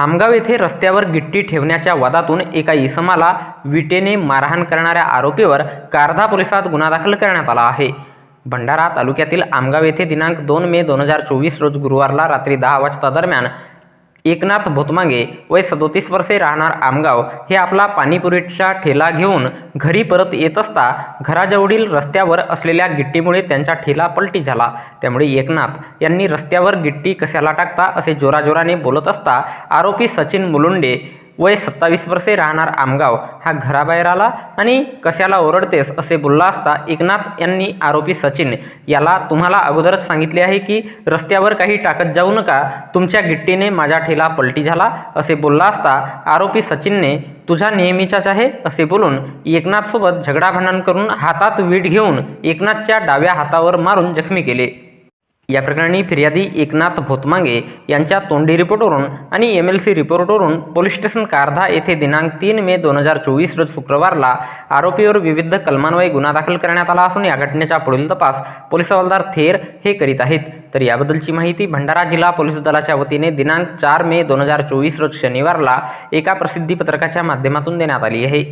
आमगाव येथे रस्त्यावर गिट्टी ठेवण्याच्या वादातून एका इसमाला विटेने मारहाण करणाऱ्या आरोपीवर कारधा पोलिसात गुन्हा दाखल करण्यात आला आहे. भंडारा तालुक्यातील आमगाव येथे दिनांक दोन मे दोन हजार चोवीस रोज गुरुवारला रात्री दहा वाजता दरम्यान एकनाथ भोतमागे वय सदोतीस वर्षे राहणार आमगाव हे आपला पाणीपुरीचा ठेला घेऊन घरी परत येत असता घराजवळील रस्त्यावर असलेल्या गिट्टीमुळे त्यांचा ठेला पलटी झाला. त्यामुळे एकनाथ यांनी रस्त्यावर गिट्टी कशाला टाकता असे जोराजोराने बोलत असता आरोपी सचिन मुलुंडे वय सत्तावीस वर्षे राहणार आमगाव. हा घराबाहेर आला आणि कशाला ओरडतेस असे बोलला असता एकनाथ यांनी आरोपी सचिन. याला तुम्हाला अगोदरच सांगितले आहे की रस्त्यावर काही टाकत जाऊ नका तुमच्या गिट्टीने माझा ठेला पलटी झाला असे बोलला असता आरोपी सचिनने तुझा नेहमीचाच आहे असे बोलून एकनाथसोबत झगडा भांडण करून हातात वीट घेऊन एकनाथच्या डाव्या हातावर मारून जखमी केले. या प्रकरणी फिर्यादी एकनाथ भोतमांगे यांच्या तोंडी रिपोर्टवरून आणि एम एल सी रिपोर्टवरून पोलीस स्टेशन कारधा येथे दिनांक तीन मे दोन हजार चोवीस रोज शुक्रवारला आरोपीवर विविध कलमान्वये गुन्हा दाखल करण्यात आला असून या घटनेचा पुढील तपास पोलीस हवालदार थेर हे करीत आहेत. तर याबद्दलची माहिती भंडारा जिल्हा पोलीस दलाच्या वतीने दिनांक चार मे दोन हजार चोवीस रोज शनिवारला एका प्रसिद्धी पत्रकाच्या माध्यमातून देण्यात आली आहे.